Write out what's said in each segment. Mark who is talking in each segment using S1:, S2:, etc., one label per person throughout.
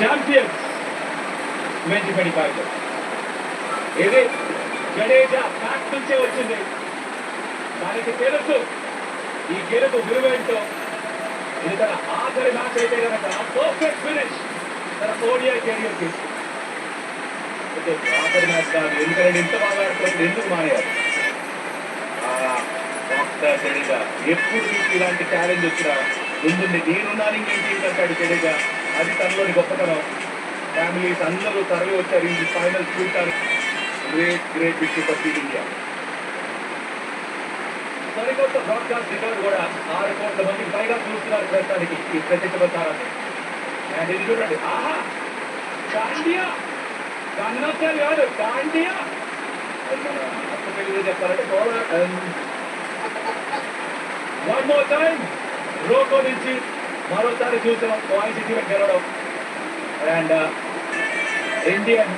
S1: Champion twenty twenty five ఇది Jadeja back నుంచే వచ్చింది. దానికి తెలుసు. ఈ గెలుపు విలువేంటో. ఇది తన ఆఖరి మ్యాచ్ అయితే కనుక పర్ఫెక్ట్ ఫినిష్ తన ఓడిఐ కెరియర్ తీసుకుంది ఆఖరి మ్యాచ్ కాదు. ఎందుకంటే ఇంత బాగా ఆడుతుంది ఎందుకు మానేయాలి? డాక్టర్ జడేజా ఎప్పుడు మీకు ఇలాంటి ఛాలెంజ్ వచ్చినా? ముందుండి నేనున్నాను ఇంకేం అంటాడు జడేజా అది తనలోని గొప్పతనం. ఫ్యామిలీస్ అందరూ తరలి వచ్చారు. ఈ ఫైనల్ చూడటానికి. గ్రేట్ గ్రేట్ విషయం ఫర్ ఇండియా సరికొత్త బ్రాడ్కాస్ట్ రికార్డు కూడా ఆరు కోట్ల మందికి పైగా చూస్తున్నారు ప్రస్తుతానికి ఈ ప్రత్యక్ష ప్రసారాన్ని అండ్ ఇది చూడండి ఆహా! కాండియా కన్నొచ్చారు కాదు కాండియా అది మన తెలుగులో చెప్పాలంటే వన్ మోర్ టైం రోకో నుంచి మరోసారి చూసాం పాయింట్ గెలవడం అండ్ ఇండియన్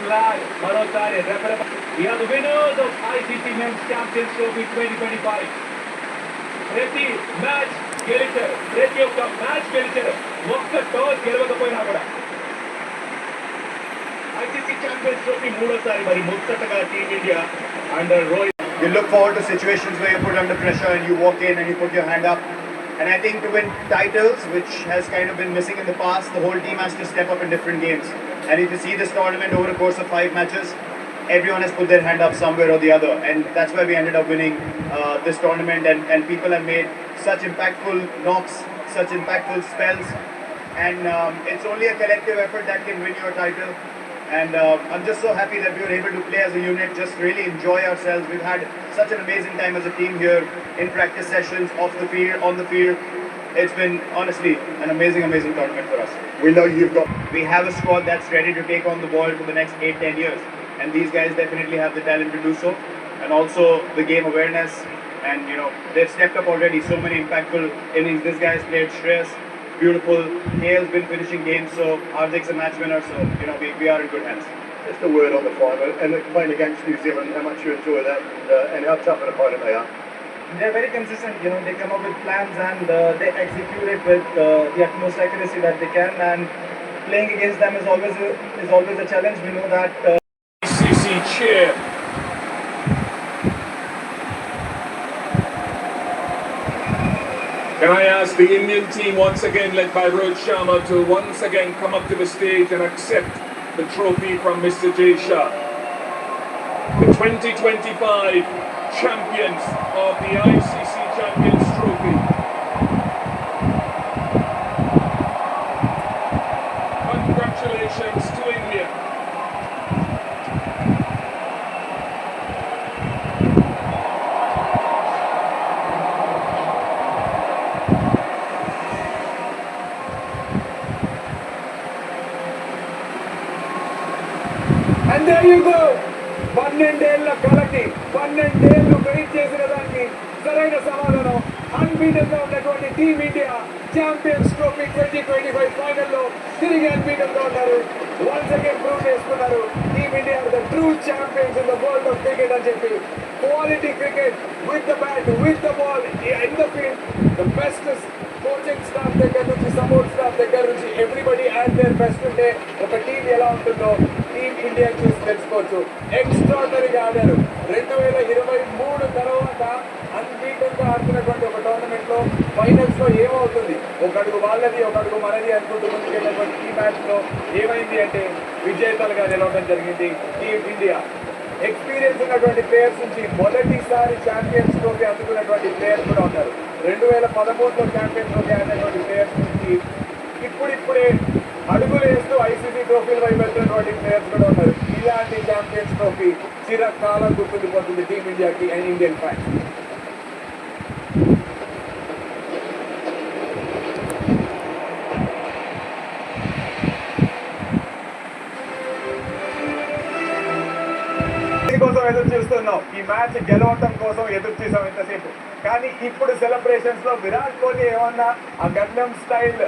S1: ఫ్లాగ్ మరోసారి reference We are the winners of ICC Men's Champions Trophy 2025. ప్రతి మ్యాచ్ గెలిచారు ప్రతి ఒక్క మ్యాచ్ గెలిచారు ఒక్క టాస్ గెలవకపోయినా కూడా ఐసీసీ ఛాంపియన్స్ ట్రోఫీ మూడోసారి మరి ముచ్చటగా team India under Rohit
S2: You look forward to situations where you're put under pressure and you walk in and you put your hand up. And I think to win titles, which has kind of been missing in the past, the whole team has to step up in different games. And if you see this tournament over a course of five matches, everyone has put their hand up somewhere or the other. And that's why we ended up winning uh, this tournament. And, and people have made such impactful knocks, such impactful spells. And um, it's only a collective effort that can win your title. And uh, I'm just so happy that we were able to play as a unit, just really enjoy ourselves. We've had such an amazing time as a team here in practice sessions, off the field, on the field. It's been honestly an amazing, amazing tournament for us.
S3: We know you've got
S2: We have a squad that's ready to take on the world for the next 8 10 years. And these guys definitely have the talent to do so. And also the game awareness. And you know, they've stepped up already. So many impactful innings. This guy's played Shreyas, beautiful. KL's been finishing games, so Hardik's a match winner. So, you know, we, we are in good hands.
S3: just a word on the final and playing against New Zealand, how much you enjoy that and, uh, and how tough an opponent they are.
S4: they're very consistent. You know, they come up with plans and uh, they execute it with uh, the utmost accuracy that they can. And playing against them is always a, is always a challenge. We know that. Uh,
S1: ICC cheer. Ask the Indian team once again, led by Rohit Sharma, to once again come up to the stage and accept the trophy from Mr. Jay Shah? The 2025 champions of the ICC Champions
S4: పన్నెండేళ్ళ కలకి పన్నెండేళ్ళు wait చేసిన దానికి సరైన సమాధానం. అన్బీటెన్గా ఉన్నటువంటి team India champions trophy twenty twenty five ఫైనల్లో తిరిగి అన్బీటెన్గా ఉన్నారు. వన్స్ అగైన్ ప్రూవ్ చేసుకున్నారు. Team India the true champions in the world of cricket అని చెప్పి. Quality cricket with the bat with the ball in the field. The best coaching staff దగ్గర నుంచి support staff దగ్గర నుంచి ఎవ్రీబడి యాడ్ దేర్ బెస్ట్ ఉంటే ఒక team ఎలా ఉంటుందో టీమ్ ఇండియా చూసి తెలుసుకోవచ్చు. ఎక్స్ ఆడారు. రెండు వేల ఇరవై మూడు తర్వాత అన్బీటెన్గా ఆడుతున్నటువంటి ఒక టోర్నమెంట్లో ఫైనల్స్లో ఏమవుతుంది? ఒక అడుగు వాళ్ళది ఒక అడుగు మనది అనుకుంటూ ముందుకెళ్ళినటువంటి ఈ మ్యాచ్లో ఏమైంది అంటే విజేతలుగా నిలవడం జరిగింది టీమ్ ఇండియా. ఎక్స్పీరియన్స్ ఉన్నటువంటి ప్లేయర్స్ నుంచి మొదటిసారి ఛాంపియన్స్ ట్రోఫీ అందుకున్నటువంటి ప్లేయర్స్ కూడా ఉన్నారు. రెండు వేల పదమూడులో ఛాంపియన్స్ ట్రోఫీ ఆడినటువంటి ప్లేయర్స్ నుంచి ఇప్పుడిప్పుడే అడుగులు వేస్తూ ఐసీసీ ట్రోఫీలు వైపు వెళ్తున్నటువంటి ప్లేయర్స్ కూడా ఉన్నారు. ఇలాంటి ఛాంపియన్స్ ట్రోఫీ చిరకాలం గుర్తుండిపోతుంది టీమిండియాకి అండ్ ఇండియన్ ఫ్యాన్స్ కోసం ఎదురు చూస్తున్నాం. ఈ మ్యాచ్ గెలవటం కోసం ఎదురు చూసాం ఇంతసేపు. కానీ ఇప్పుడు సెలబ్రేషన్స్లో విరాట్ కోహ్లీ ఏమన్నా ఆ గన్నం స్టైల్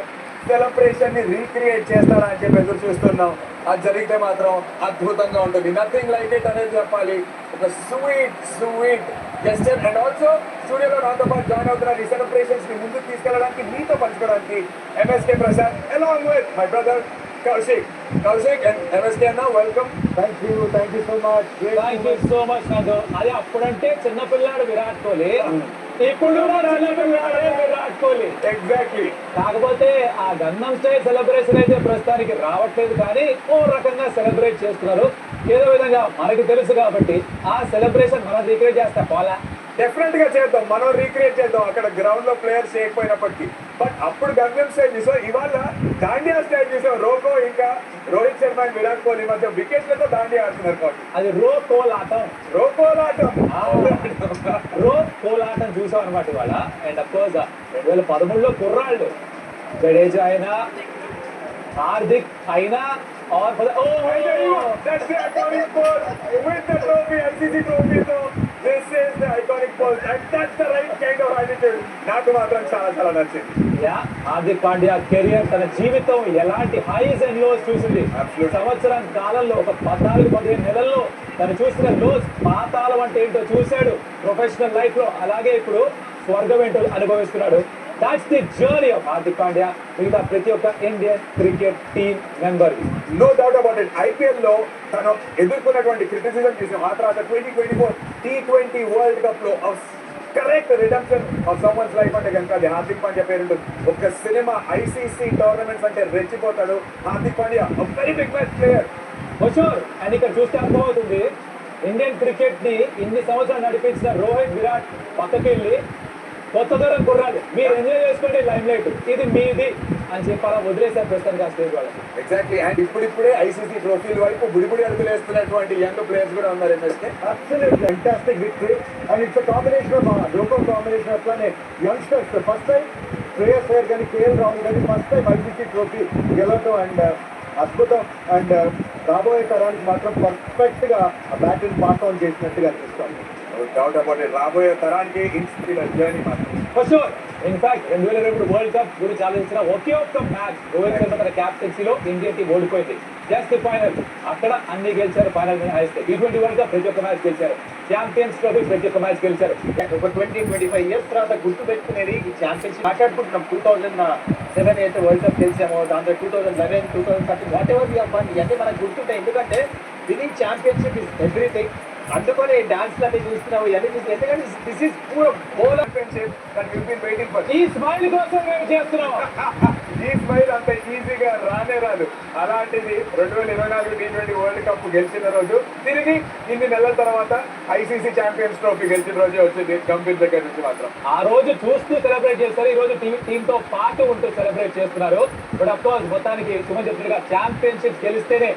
S4: సెలబ్రేషన్ని రీక్రియేట్ చేస్తాడా అని చెప్పి ఎదురు చూస్తున్నాం. అది జరిగితే మాత్రం అద్భుతంగా ఉంటుంది. నథింగ్ లైక్ ఇట్ అనేది చెప్పాలి. ఒక sweet sweet gesture and also స్టూడియోలో నాతో పాటు జాయిన్ అవుతున్నారు ఈ సెలబ్రేషన్స్ని ముందుకు తీసుకెళ్ళడానికి మీతో పంచుకోవడానికి M S K Prasad along with my brother Kaushik Kaushik and M S K అన్న welcome
S3: Thank you, thank you so much. Great
S1: thank you so much నాకు అది అప్పుడంటే చిన్నపిల్లాడు విరాట్ కోహ్లీ. ఇప్పుడు కూడా చిన్నపిల్లాడే విరాట్ కోహ్లీ.
S4: ఎగ్జాక్ట్లీ
S1: కాకపోతే ఆ గంధం స్టైల్ సెలబ్రేషన్ అయితే ప్రస్తుతానికి రావట్లేదు కానీ ఓ రకంగా సెలబ్రేట్ చేస్తున్నారు. ఏదో విధంగా మనకి తెలుసు కాబట్టి ఆ సెలబ్రేషన్ మనం రీక్రియేట్ చేస్తా పోలా.
S4: డెఫినెట్గా చేద్దాం. మనం రీక్రియేట్ చేద్దాం. అక్కడ గ్రౌండ్లో ప్లేయర్స్ చేయకపోయినప్పటికీ. బట్ అప్పుడు గంగం స్టైల్ చూసాం ఇవాళ దాండియా స్టైల్ చూసాం రోకో ఇంకా రోహిత్ శర్మ విరాట్ కోహ్లీ మధ్య వికెట్లతో దాండియా ఆడుతున్నారు కాబట్టి.
S1: అది రో కోలాటం.
S4: రోకోలాటం
S1: రో కోలాటం చూసాం అనమాట ఇవాళ. అండ్ అఫ్ కోర్స్ రెండు వేల పదమూడులో కుర్రాళ్ళు. జడేజా అయినా హార్దిక్ అయినా ఆర్ ఓ,
S4: That's the iconic pose with the trophy, ICC trophy. This is the iconic pose, and that's the right kind of attitude. నాకు మాత్రం చాలా చాలా నచ్చింది.
S1: యా హార్దిక్ పాండ్యా కెరియర్ తన జీవితం ఎలాంటి హైస్ అండ్ లోస్ చూసింది. సంవత్సరం కాలంలో ఒక పద్నాలుగు పదిహేను నెలల్లో తను చూసిన లోస్ పాతాళం అంటే ఏంటో చూశాడు. ప్రొఫెషనల్ లైఫ్లో అలాగే ఇప్పుడు స్వర్గం ఏంటో అనుభవిస్తున్నాడు. That's the journey of Hardik Pandya. మిగతా ప్రతి ఒక్క Indian cricket team
S4: member no doubt about it ఐపీఎల్లో తను ఎదుర్కొన్నటువంటి క్రిటిసిజం చూసాం ఆ తర్వాత twenty twenty four T twenty world కప్లో correct redemption of someone's life అంటే కనుక అది హార్దిక్ పాండ్యా పేరు ఒక సినిమా ఐసీసీ టోర్నమెంట్స్ అంటే రెచ్చిపోతాడు. Hardik Pandya very big match player
S1: sure and ఇక్కడ చూస్తే అర్థమవుతుంది ఇండియన్ క్రికెట్ని ఇన్ని సంవత్సరాలు నడిపించిన రోహిత్ విరాట్ పక్కకి వెళ్ళి కొత్త దూరం కుర్రాడు మీరు ఎంజాయ్ చేసుకోండి లైమ్ లైట్ ఇది మీది. అని చెప్పి అలా వదిలేశారు ప్రస్తుతానికి ఆ స్టేజ్ వాళ్ళు
S4: ఎగ్జాక్ట్లీ అండ్ ఇప్పుడిప్పుడే ఐసీసీ ట్రోఫీల వైపు బుడిబుడి అడుగులు వేస్తున్నటువంటి యంగ్ ప్లేయర్స్ కూడా ఉన్నారు ఎంఎస్కే
S3: a combination of uh, local combination of fun and youngsters. The first time, Shreyas Iyer కానీ కేఎల్ రాహుల్ కానీ ఫస్ట్ టైం ఐసీసీ ట్రోఫీ గెలవటం అండ్ అద్భుతం. అండ్ రాబోయే తరానికి మాత్రం పర్ఫెక్ట్గా బ్యాటింగ్ పాస్ ఆన్ చేసినట్టుగా అనిపిస్తుంది.
S4: డౌట్ అబౌట్ రాబోయే తరానికి ఇన్స్పిరేషన్ జర్నీ మాత్రం.
S1: ఇన్ఫాక్ట్ రెండు వేల ఇరవై వరల్డ్ కప్ గురించి ఆలోచించిన ఒకే ఒక్క మ్యాచ్ రోహిత్ శర్మ తన క్యాప్టెన్సీలో ఇండియా టీం ఓడిపోయింది. జస్ట్ ఫైనల్ అక్కడ అన్ని గెలిచారు ఫైనల్ హాయిస్తే టీ ట్వంటీ వరల్డ్ కప్ ప్రతి ఒక్క మ్యాచ్ గెలిచారు. ఛాంపియన్స్ ట్రోఫీ ప్రతి ఒక్క మ్యాచ్ గెలిచారు.
S2: ఒక ట్వంటీ ట్వంటీ ఫైవ్ ఇయర్స్ తర్వాత గుర్తు పెట్టుకునేది ఈ ఛాంపియన్షిప్ మాట్లాడుకుంటున్నాం. టూ థౌజండ్ సెవెన్ అయితే వరల్డ్ కప్ గెలిచాము. దాంట్లో two thousand eleven two thousand thirteen whatever you are fun ఇవన్నీ మనకు గుర్తుంటాయి. ఎందుకంటే వినింగ్ ఛాంపియన్షిప్ ఇస్ ఎవ్రీథింగ్ అందుకనే డాన్స్ అన్ని చూస్తున్నావు ఇవన్నీ చూసి ఎందుకంటే this is pure whole
S4: championship that you been waiting for
S1: ఈ స్మైల్ కోసం మేము చేస్తున్నాం.
S4: ఈ స్మైల్ అంత ఈజీగా రానే రాదు. అలాంటిది రెండు వేల ఇరవై నాలుగు టీ ట్వంటీ వరల్డ్ కప్ గెలిచిన రోజు తిరిగి ఇన్ని నెలల తర్వాత ఐసీసీ ఛాంపియన్స్ ట్రోఫీ గెలిచిన రోజే వచ్చింది గంభీర్ దగ్గర నుంచి మాత్రం.
S1: ఆ రోజు చూస్తూ సెలబ్రేట్ చేస్తారు. ఈ రోజు టీమ్తో పాటు ఉంటూ సెలబ్రేట్ చేస్తున్నారు. బట్ అఫ్ కోర్స్ మొత్తానికి సుమన్ చెప్పినట్టుగా ఛాంపియన్షిప్ గెలిస్తేనే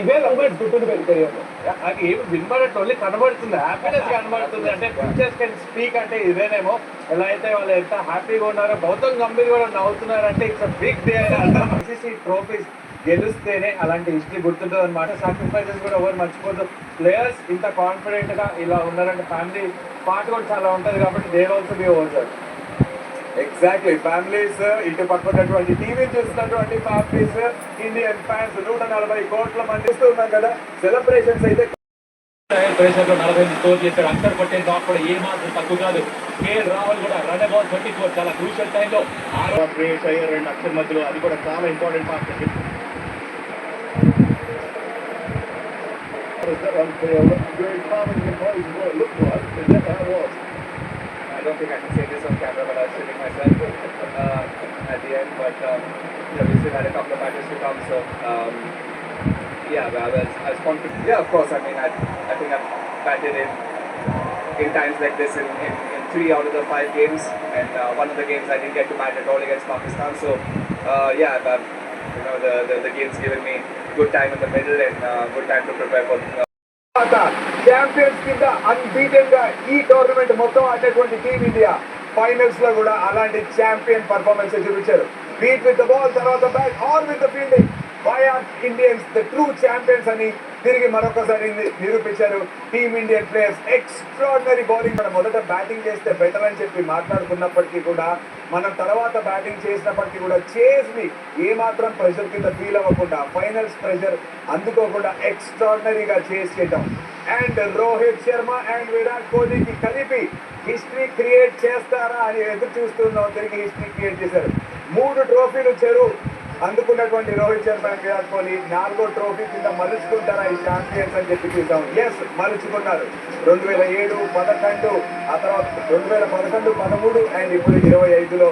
S1: ఇవే మూమెంట్స్ గుర్తుండిపోయింది కెరియర్లో
S2: అది ఏమి వినబడట్టు ఓన్లీ కనబడుతుంది. హ్యాపీనెస్ కనబడుతుంది. అంటే పిక్చర్స్ కెన్ స్పీక్ అంటే ఇదేనేమో. ఎలా అయితే వాళ్ళు ఎంత హ్యాపీగా ఉన్నారో గౌతమ్ గంభీర్ కూడా నవ్వుతున్నారు అంటే ఇట్స్ బిగ్ డే అని అర్థం. ఐసీసీ ట్రోఫీస్ గెలుస్తేనే అలాంటి హిస్టరీ గుర్తుంటుంది అనమాట సాక్రిఫైసెస్ కూడా ఎవరు మర్చిపోదు. ప్లేయర్స్ ఇంత కాన్ఫిడెంట్గా ఇలా ఉన్నారంటే ఫ్యామిలీ పార్ట్ కూడా చాలా ఉంటుంది కాబట్టి they also be over
S4: exactly families ఇటు పక్కనటువంటి టీవీ చూస్తున్నటువంటి ఫ్యామిలీస్ ఇండియన్ ఫ్యాన్స్ నూట నలభై కోట్ల మంది చూస్తూ ఉన్నాం కదా. సెలబ్రేషన్స్ అయితే
S1: ప్రెషర్ లో నలభై ఎనిమిది స్కోర్ చేశాడు అంకర్ కొట్టే డాక్ కూడా ఏ మాత్రం తక్కువ కాదు కేఎల్ రాహుల్ కూడా రన్ బాల్ ట్వంటీ ఫోర్ చాలా క్రూషియల్ టైంలో
S2: శ్రేయస్ అయ్యర్ అండ్ అక్షర్ మధ్యలో అది కూడా చాలా important partnership
S5: I don't think I can say this on camera, but I was sitting myself uh, at the end. But um, you know, we still had a couple of matches to come, so um, yeah, but I was, I was confident. Yeah, of course. I mean, I, I think I've batted in in times like this in, in, in three out of the five games, and uh, one of the games I didn't get to bat at all against Pakistan. So uh, yeah, but, you know, the, the the game's given me good time in the middle and uh, good time to prepare for. Uh,
S4: తర్వాత champions కింద unbeaten గా ఈ tournament మొత్తం ఆడినటువంటి team India finals లో కూడా అలాంటి champion performance చూపించారు beat with the ball తర్వాత bat or with the fielding why are Indians the true champions అని తిరిగి మరొకసారి నిరూపించారు team Indian players extraordinary bowling మనం మొదట బ్యాటింగ్ చేస్తే బెటర్ అని చెప్పి మాట్లాడుకున్నప్పటికీ కూడా మనం తర్వాత బ్యాటింగ్ చేసినప్పటికీ కూడా చేసి ఏమాత్రం ఏ మాత్రం ప్రెషర్ కింద ఫీల్ అవ్వకుండా ఫైనల్స్ ప్రెషర్ అందుకోకుండా ఎక్స్ట్రాడినరీగా చేసేయటం అండ్ రోహిత్ శర్మ అండ్ విరాట్ కోహ్లీకి కలిపి హిస్టరీ క్రియేట్ చేస్తారా అని ఎదురు చూస్తున్నాం తిరిగి హిస్టరీ క్రియేట్ చేశారు. మూడు ట్రోఫీలు చెరువు అందుకున్నటువంటి రోహిత్ శర్మ అండ్ విరాట్ కోహ్లీ నాలుగో ట్రోఫీ కింద మలుచుకుంటారా ఈ ఛాంపియన్స్ అని చెప్పి చూసాం ఎస్ మలుచుకున్నారు. రెండు వేల ఏడు పదకొండు ఆ తర్వాత రెండు వేల పదకొండు పదమూడు అండ్ ఇప్పుడు ఇరవై ఐదులో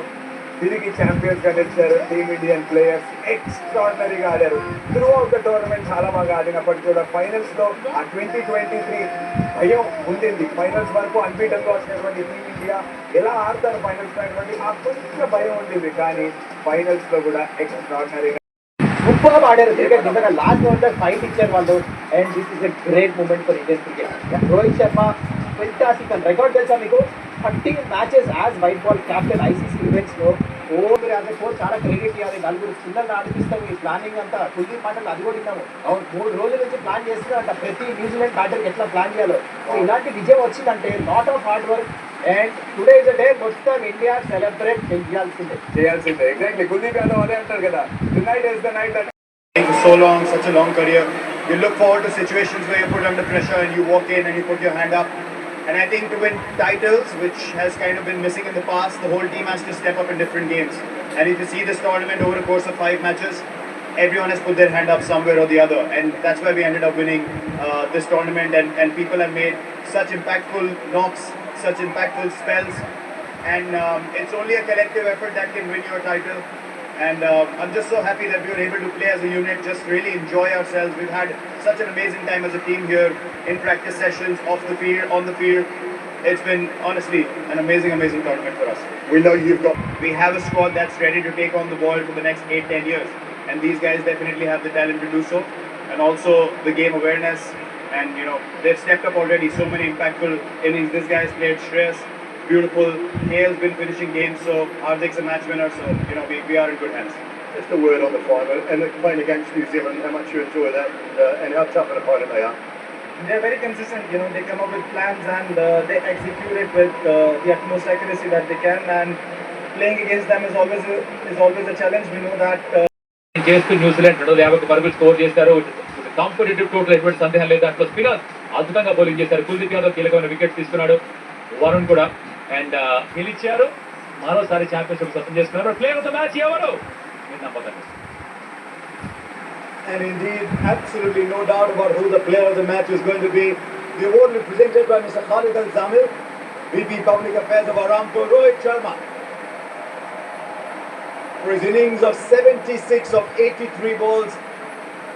S4: తిరిగి ఛాంపియన్స్గా నిలిచారు. టీమిండియన్ ప్లేయర్స్ ఎక్స్ట్రాడినరీగా ఆడారు. త్రూ అవుట్ ద టోర్నమెంట్ చాలా బాగా ఆడినప్పటికీ కూడా ఫైనల్స్లో ఆ ట్వంటీ ట్వంటీ త్రీ భయం ఉండింది. ఫైనల్స్ వరకు అన్బీటన్గా వచ్చినటువంటి టీమిండియా ఎలా ఆడతారు ఫైనల్స్ అనేటువంటి ఆ కొంచెం భయం ఉండింది. కానీ ఫైనల్స్లో కూడా ఎక్స్ట్రాడినరీగా
S3: సూపర్ ఆడారు. క్రికెట్ నిజంగా లాస్ట్ ఓవర్ ఫైట్ ఇచ్చారు వాళ్ళు. And this is a great moment for Indian cricket Rohit Sharma fantastic and record తెలుసా మీకు? Thirty matches as white ball captain ICC ఈవెంట్స్లో ఓ మీరు అదే చాలా క్రెడిట్ ఇవ్వాలి నలుగురు పిల్లల్ని ఆడిపిస్తాం. ఈ ప్లానింగ్ అంతా కుల్దీప్ మాటలు అది కూడా విన్నాము. అవును మూడు రోజుల నుంచి ప్లాన్ చేస్తున్నారంట. ప్రతి న్యూజిలాండ్ బ్యాటర్కి ఎట్లా ప్లాన్ చేయాలో. సో ఇలాంటి విజయం వచ్చిందంటే lot of hard work and today is day మొత్తం ఇండియా సెలబ్రేట్ చేయాల్సిందే.
S4: చేయాల్సిందే. ఎగ్జాక్ట్లీ కుల్దీప్ యాదవ్ అదే అంటారు కదా. Tonight is the night
S2: that so long, such a long career. You look forward to situations where you're put under pressure and you walk in and you put your hand up. And I think to win titles, which has kind of been missing in the past, the whole team has to step up in different games. And if you see this tournament over a course of five matches, everyone has put their hand up somewhere or the other. And that's why we ended up winning uh, this tournament. And, and people have made such impactful knocks, such impactful spells. And um, it's only a collective effort that can win you a title. And uh, I'm just so happy that we were able to play as a unit, just really enjoy ourselves. We've had such an amazing time as a team here in practice sessions, off the field, on the field. It's been honestly an amazing, amazing tournament for us.
S3: We know you've got
S2: We have a squad that's ready to take on the world for the next 8 10 years. And these guys definitely have the talent to do so. And also the game awareness. And you know, they've stepped up already. So many impactful innings. This guy's played stress Beautiful. Hale's been finishing games, so Hardik's a match winner, so you know we, we are in good hands.
S3: Just a word on the final and playing against New Zealand, how much you enjoy that uh, and how tough an opponent they are.
S6: They're very consistent, you know, they come up with plans and uh, they execute it with uh, the utmost accuracy that they can and playing against them is always a, is always a challenge. We know that uh,
S1: చేస్తూ New Zealand రెండు వందల యాభై ఒక్క పరుగులు score చేశారు competitive total ఎటువంటి సందేహం లేదు దాంట్లో స్పిన్నర్ అద్భుతంగా బౌలింగ్ చేశారు కుల్దీప్ యాదవ్ కీలకమైన వికెట్స్ తీసుకున్నాడు వరుణ్ కూడా అండ్ గెలిచారు మరోసారి ఛాంపియన్షిప్ సొంతం చేసుకున్నారు ప్లేయర్ ఆఫ్ ద మ్యాచ్ ఎవరు మీరు నమ్మకండి
S3: And indeed, absolutely no doubt about who the player of the match is going to be. The award will be presented by Mr. Khalid Al Zamir, VP Public Affairs of Aramco, Rohit Sharma. For his innings of 76 of 83 balls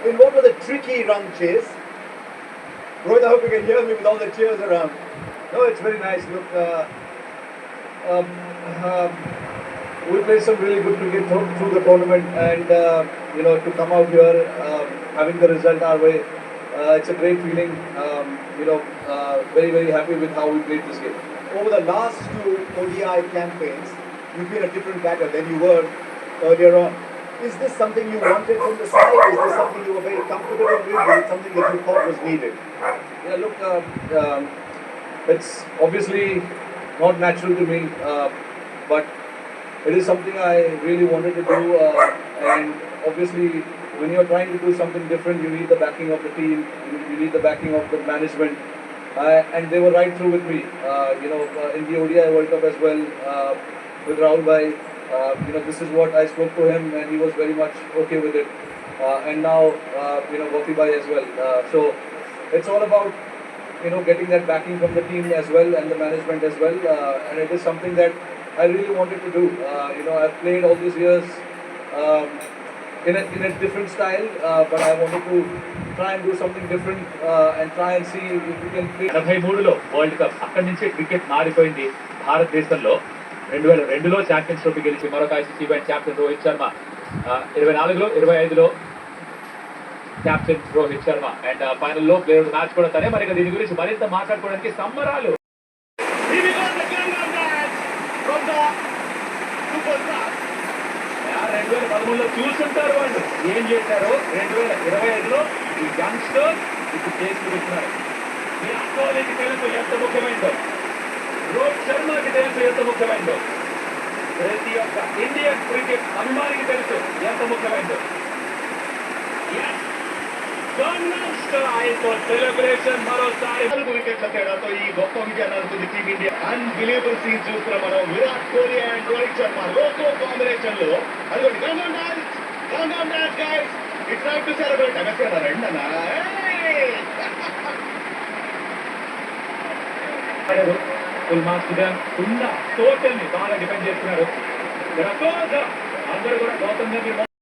S3: in what was a tricky run chase. Rohit, I hope you can hear me with all the cheers around.
S4: No, it's very nice. Look, uh, um, um, we played some really good cricket through, through the tournament, and uh, you know, to come out here, um, having the result our way, uh, it's a great feeling. Um, you know, uh, very very happy with how we played this game.
S3: over the last two ODI campaigns, you've been a different batter than you were earlier on. Is this something you wanted from the side? Is this something you were very comfortable with? Is it something that you thought was needed?
S4: Yeah, look, uh, um, it's obviously not natural to me, uh, but it is something I really wanted to do. Uh, and obviously, when you're trying to do something different, you need the backing of the team, you, need the backing of the management. Uh, and they were right through with me. Uh, you know, uh, in the ODI World Cup as well, uh, with Rahul Bhai, you know, this is what I spoke to him, and he was very much okay with it. And now, you know, Gopi Bhai as well. So it's all about you know, getting that backing from the team as well and the management as well. Uh, and it is something that I really wanted to do. Uh, you know, I've played all these years um, in, a, in a different style, uh, but I wanted to try and do something different uh, and try and see if we can play.
S1: ఎనభై మూడులో world cup అక్కడి నుంచి cricket మారిపోయింది భారతదేశంలో రెండు వేల రెండులో champions trophy గెలిచి మరొక ICC event champion Rohit Sharma ఇరవై నాలుగులో ఇరవై ఐదులో క్యాప్టెన్ రోహిత్ శర్మ అండ్ ఫైనల్లో ప్లేయర్ మ్యాచ్ కూడా తనే. మరి దీని గురించి మరింత మాట్లాడుకోవడానికి సంబరాలు. రెండు వేల పదమూడులో చూసుంటారు వాళ్ళు. ఏం చేశారో రెండు వేల ఇరవై ఐదులో ఈ యంగ్స్టర్ ఇప్పుడు చేసి చూస్తున్నారు విరాట్ కోహ్లీకి తెలుసు ఎంత ముఖ్యమైనదో రోహిత్ శర్మకి తెలుసు ఎంత ముఖ్యమైనదో ప్రతి ఒక్క ఇండియన్ క్రికెట్ అభిమానికి తెలుసు ఎంత ముఖ్యమైనదో సెలబ్రేషన్ మరోసారి
S2: నాలుగు వికెట్ల తేడాతో ఈ గొప్ప విజయాన్ని అందుకుంది టీమిండియా అన్బిలీవబుల్ సీన్ చూస్తున్నాం మనం విరాట్ కోహ్లీ అండ్ రోహిత్ శర్మ లోకో కాంబినేషన్లో అదిగోండి
S7: Calm down, lads, guys. It's time to celebrate. MS గారు రండి అన్న.
S1: ఫుల్ మార్క్స్ ఉన్న టోటల్ని బాగా డిపెండ్ చేస్తున్నారు అందరూ కూడా గౌతమ్ గారిని